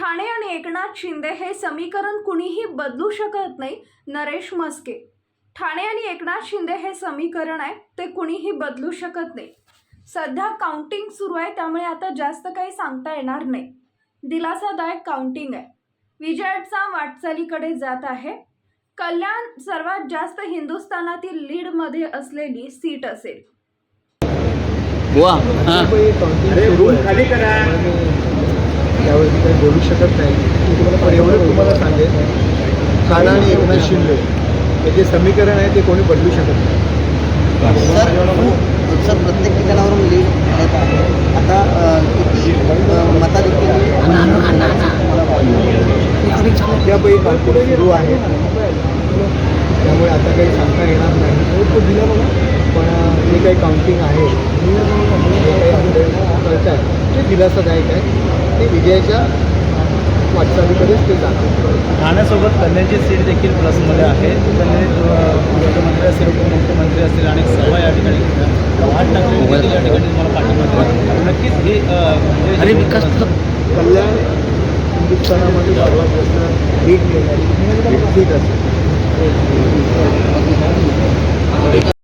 ठाणे आणि एकनाथ शिंदे हे समीकरण कुणीही बदलू शकत नाही नरेश मस्के ठाणे आणि एकनाथ शिंदे हे समीकरण आहे ते कुणीही बदलू शकत नाही. सध्या काउंटिंग सुरू आहे त्यामुळे आता जास्त काही सांगता येणार नाही. दिलासादायक काउंटिंग आहे. विजयाचा वाटचालीकडे जात आहे. कल्याण सर्वात जास्त हिंदुस्थानातील लीडमध्ये असलेली सीट असेल. त्यावरती काही बोलू शकत नाही. पण एवढं तुम्हाला सांगेल ठाणा आणि एकनाथ शिंदे हे जे समीकरण आहे ते कोणी बदलू शकत नाही. सर सर प्रत्येक ठिकाणावरून लीड येत आहे. आता किती मताधिक्य अद्यापही कालपुढे सुरू आहे. त्यामुळे आता काही सांगता येणार नाही. पण जे काही काउंटिंग आहे जे काही आहे ते दिलासादायक आहे. ते विजयाच्या वाटचालीकडेच ते जातात ठाण्यासोबत कल्याणची सीट देखील प्लसमध्ये आहे. कल्याण मुख्यमंत्री असेल उपमुख्यमंत्री असेल आणि सर्व या ठिकाणी आठ ठाकरे देखील या ठिकाणी तुम्हाला पाठिंबा देतात. नक्कीच हे अ, जे- कल्याण हिंदुस्थानामध्ये सर्वात जास्त लीड मिळणारी एक सीट असेल